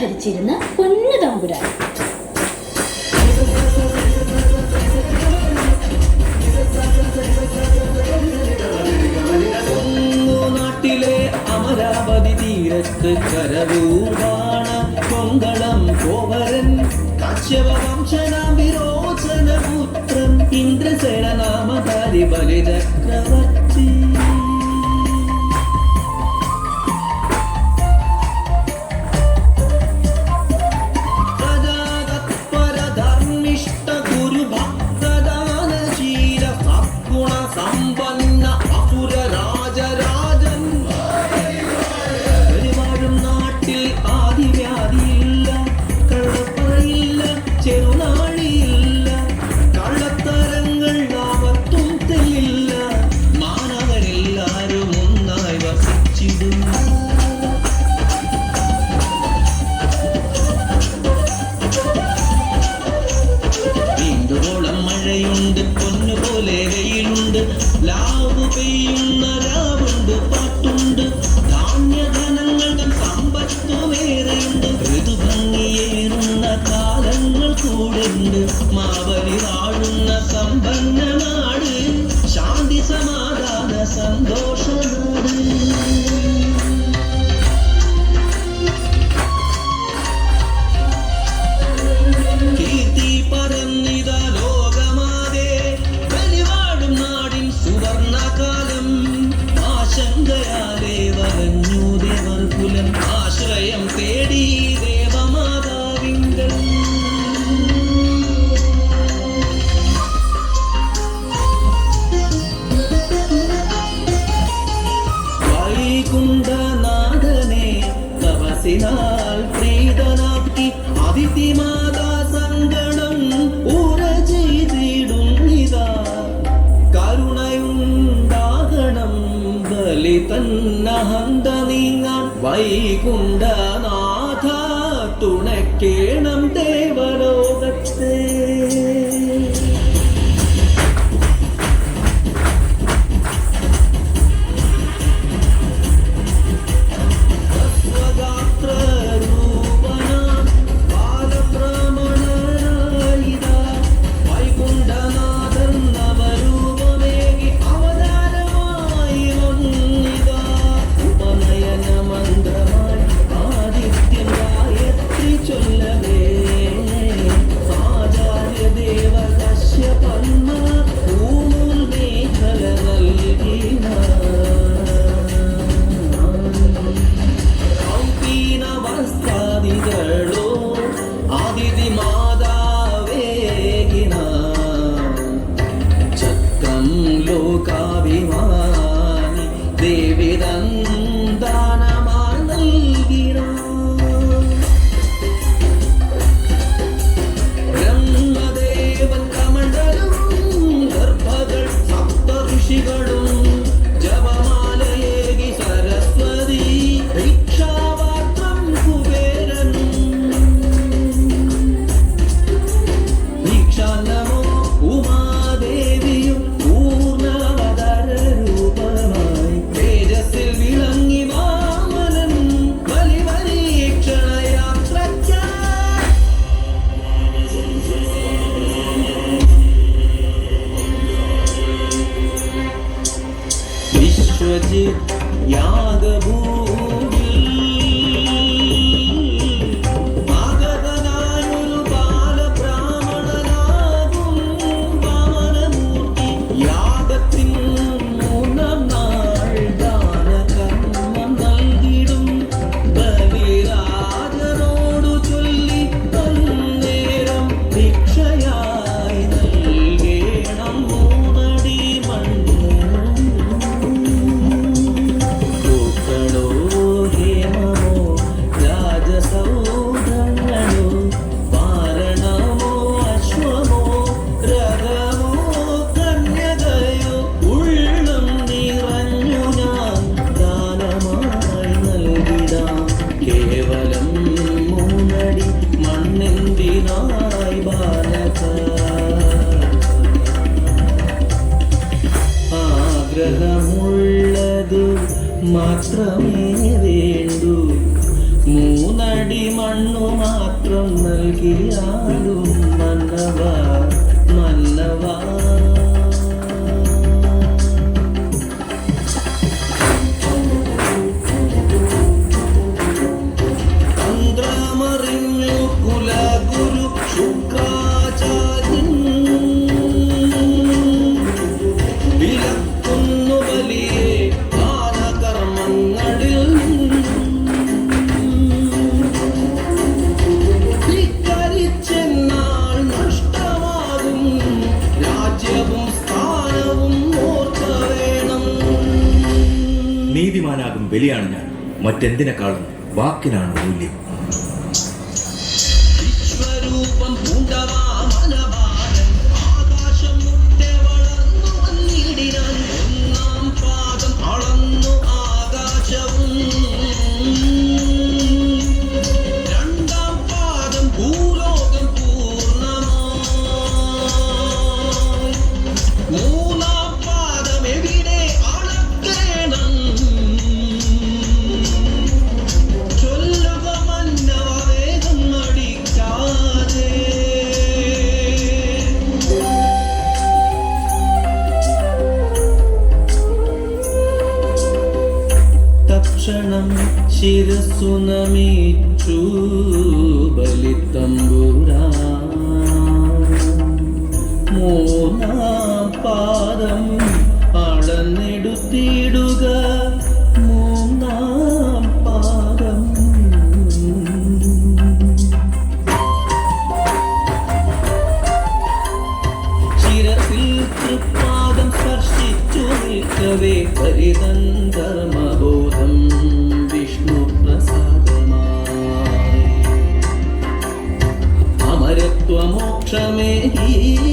ഭരിച്ചിരുന്ന പൊന്നു തമ്പുരാൻ. നാട്ടിലെ അമരാവതി തീരത്ത് കരവൂടാണ കൊങ്കളം കോവരൻ കശ്യപ വംശനാം വിരോചന പുത്രൻ ഇന്ദ്രസേന നാമധാരി ബലിചക്രവർത്തി. Sim. వైకుండ विश्वजित् यागभू മാത്രമേ വേണ്ടു. മൂന്നടി മണ്ണു മാത്രം നൽകിയാലും നല്ലവ നല്ലവാ. ബലിയാണ് ഞാൻ. മറ്റെന്തിനേക്കാളും വാക്കിനാണ് മൂല്യം. തക്ഷണം ശിരസ്സു നമിച്ചു ബലിത്തമ്പുരാ മൂന്നാം പാദം അളന്നെടുത്തിടു. Shame. me,